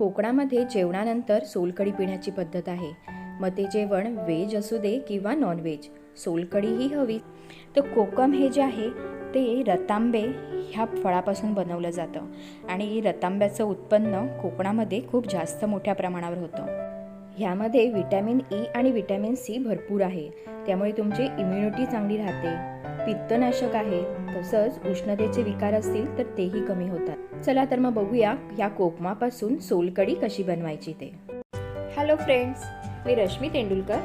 कोकणामध्ये जेवणानंतर सोलकढी पिण्याची पद्धत आहे. मग ते जेवण व्हेज असू दे किंवा नॉनव्हेज सोलकढी ही हवी. तर कोकम हे जे आहे ते रतांबे ह्या फळापासून बनवलं जातं. आणि रतांब्याचं उत्पन्न कोकणामध्ये खूप जास्त मोठ्या प्रमाणावर होतं. ह्यामध्ये व्हिटॅमिन ई आणि व्हिटॅमिन सी भरपूर आहे. त्यामुळे तुमची इम्युनिटी चांगली राहते. पित्तनाशक आहे तसंच उष्णतेचे विकार असतील तर तेही कमी होतात. चला तर मग बघूया या कोकमापासून सोलकढी कशी बनवायची ते. हॅलो फ्रेंड्स मी रश्मी तेंडुलकर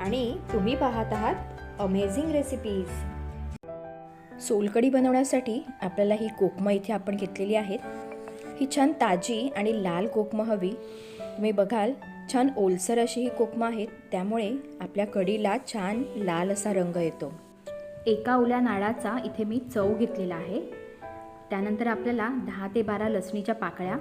आणि तुम्ही पाहत आहात अमेझिंग रेसिपीज सोलकढी बनवण्यासाठी आपल्याला ही कोकमं इथे आपण घेतलेली आहेत. ही छान ताजी आणि लाल कोकमं हवी. तुम्ही बघाल छान ओलसर अशी ही कोकमं आहेत त्यामुळे आपल्या कढीला छान लाल असा रंग येतो. एका ओल्या नाळाचा इथे मी चव घेतलेला आहे. त्यानंतर आपल्याला दहा ते बारा लसणीच्या पाकळ्या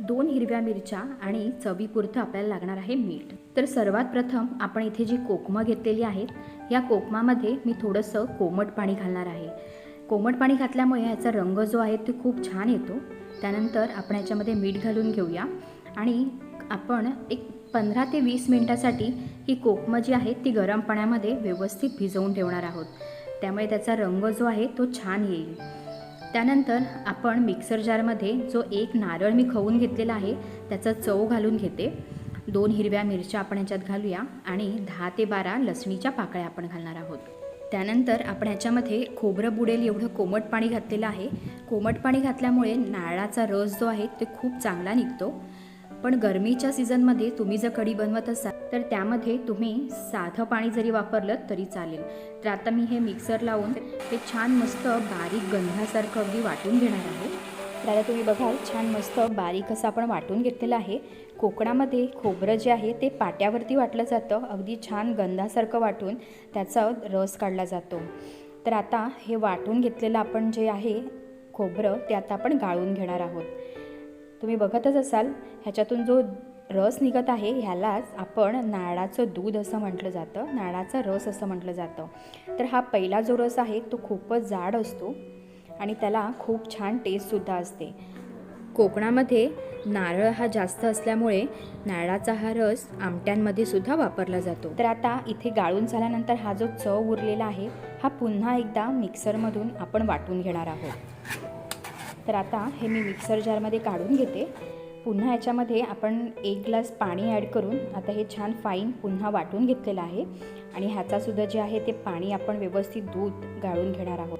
दोन हिरव्या मिरच्या आणि चवीपुरतं आपल्याला लागणार आहे मीठ. तर सर्वात प्रथम आपण इथे जी कोकमं घेतलेली आहेत या कोकमामध्ये मी थोडंसं कोमट पाणी घालणार आहे. कोमट पाणी घातल्यामुळे याचा रंग जो आहे तो खूप छान येतो. त्यानंतर आपण याच्यामध्ये मीठ घालून घेऊया आणि आपण एक पंधरा ते वीस मिनटासाठी ही कोकमं जी आहे ती गरम पाण्यामध्ये व्यवस्थित भिजवून ठेवणार आहोत. त्यामुळे त्याचा रंग जो आहे तो छान येईल. त्यानंतर आपण मिक्सर जारमध्ये जो एक नारळ मी खवून घेतलेला आहे त्याचा चव घालून घेते. दोन हिरव्या मिरच्या आपण ह्याच्यात घालूया आणि दहा ते बारा लसणीच्या पाकळ्या आपण घालणार आहोत. त्यानंतर आपण ह्याच्यामध्ये खोबरं बुडेल एवढं कोमट पाणी घातलेलं आहे. कोमट पाणी घातल्यामुळे नारळाचा रस जो आहे तो खूप चांगला निघतो. पण गरमीच्या सीझनमध्ये तुम्ही जर कढी बनवत असाल तर त्यामध्ये तुम्ही साधं पाणी जरी वापरलं तरी चालेल. तर आता मी हे मिक्सर लावून हे छान मस्त बारीक गंधासारखं अगदी वाटून घेणार आहे. तर आता तुम्ही बघाल छान मस्त बारीक असं आपण वाटून घेतलेलं आहे. कोकणामध्ये खोबरं जे आहे ते पाट्यावरती वाटलं जातं अगदी छान गंधासारखं वाटून त्याचा रस काढला जातो. तर आता हे वाटून घेतलेलं आपण जे आहे खोबरं ते आता आपण गाळून घेणार आहोत. तुम्ही बघतच असाल ह्याच्यातून जो रस निघत आहे ह्यालाच आपण नारळाचं दूध असं म्हटलं जातं नारळाचा रस असं म्हटलं जातं. तर हा पहिला जो रस आहे तो खूपच जाड असतो आणि त्याला खूप छान टेस्टसुद्धा असते. कोकणामध्ये नारळ हा जास्त असल्यामुळे नारळाचा हा रस आमट्यांमध्ये सुद्धा वापरला जातो. तर आता इथे गाळून झाल्यानंतर हा जो चव उरलेला आहे हा पुन्हा एकदा मिक्सरमधून आपण वाटून घेणार आहोत. तर आता हे मी मिक्सर जारमध्ये काढून घेते. पुन्हा याच्यामध्ये आपण एक ग्लास पाणी ॲड करून आता हे छान फाईन पुन्हा वाटून घेतलेलं आहे. आणि ह्याचासुद्धा जे आहे ते पाणी आपण व्यवस्थित दूध गाळून घेणार आहोत.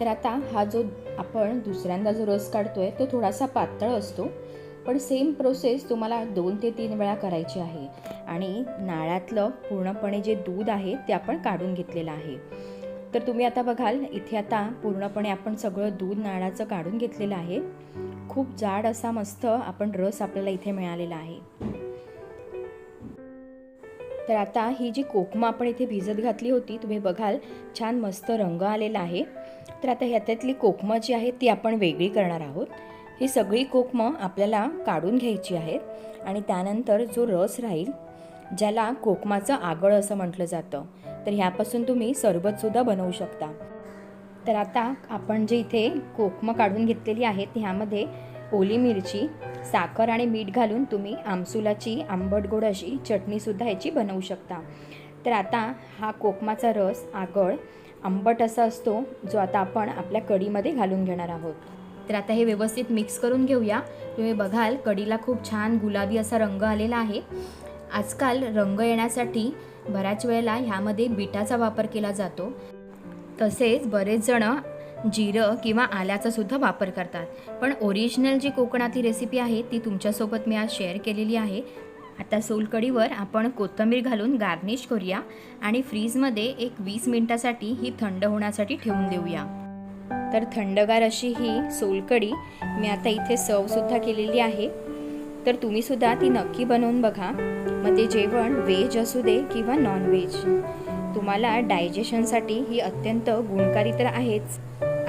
तर आता हा जो आपण दुसऱ्यांदा जो रस काढतो आहे तो थोडासा पातळ असतो. पण सेम प्रोसेस तुम्हाला दोन ते तीन वेळा करायची आहे. आणि नाळ्यातलं पूर्णपणे जे दूध आहे ते आपण काढून घेतलेलं आहे. तर तुम्ही आता बघाल इथे आता पूर्णपणे आपण सगळं दूध नाळाचं काढून घेतलेलं आहे. खूप जाड असा मस्त आपण रस आपल्याला इथे मिळालेला आहे. तर आता ही जी कोकमा आपण इथे भिजत घातली होती तुम्ही बघाल छान मस्त रंग आलेला आहे. तर आता ह्याच्यातली कोकमा जी आहे ती आपण वेगळी करणार आहोत. ही सगळी कोकमं आपल्याला काढून घ्यायची आहेत आणि त्यानंतर जो रस राहील ज्याला कोकमाचं आगळ असं म्हटलं जातं तर ह्यापासून तुम्ही सरबतसुद्धा बनवू शकता. तर आता आपण जे इथे कोकमं काढून घेतलेली आहेत ह्यामध्ये ओली मिरची साखर आणि मीठ घालून तुम्ही आमसुलाची आंबट गोड अशी चटणीसुद्धा ह्याची बनवू शकता. तर आता हा कोकमाचा रस आगळ आंबट असा असतो जो आता आपण आपल्या कढीमध्ये घालून घेणार आहोत. तर आता हे व्यवस्थित मिक्स करून घेऊया. तुम्ही बघाल कढीला खूप छान गुलाबी असा रंग आलेला आहे. आजकाल रंग येण्यासाठी बऱ्याच वेळेला ह्यामध्ये बिटाचा वापर केला जातो. तसेच बरेच जण जिरं किंवा आल्याचा सुद्धा वापर करतात. पण ओरिजिनल जी कोकणातली रेसिपी आहे ती तुमच्यासोबत मी आज शेअर केलेली आहे. आता सोलकढीवर आपण कोथिंबीर घालून गार्निश करूया आणि फ्रीजमध्ये एक वीस मिनटासाठी ही थंड होण्यासाठी ठेवून देऊया. तर थंडगार अशी ही सोलकढी मी आता इथे सर्वसुद्धा केलेली आहे. तर तुम्ही सुद्धा ती नक्की बनवून बघा. मग ते जेवण व्हेज असू दे किंवा नॉन व्हेज तुम्हाला डायजेशनसाठी ही अत्यंत गुणकारी तर आहेच.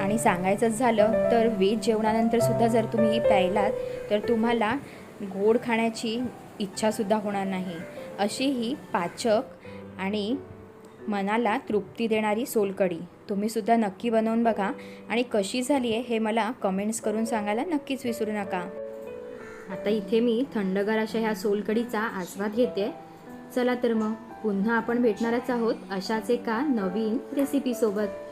आणि सांगायचंच झालं तर व्हेज जेवणानंतर सुद्धा जर तुम्ही ही प्यायलात तर तुम्हाला गोड खाण्याची इच्छासुद्धा होणार नाही. अशी ही पाचक आणि मनाला तृप्ती देणारी सोलकढी. तुम्हीसुद्धा नक्की बनवून बघा. आणि कशी झाली आहे हे मला कमेंट्स करून सांगायला नक्कीच विसरू नका. आता इथे मी थंडगार अशा ह्या सोलकडीचा आस्वाद घेते. चला तर मग पुन्हा आपण भेटणारच आहोत अशाच एका नवीन रेसिपीसोबत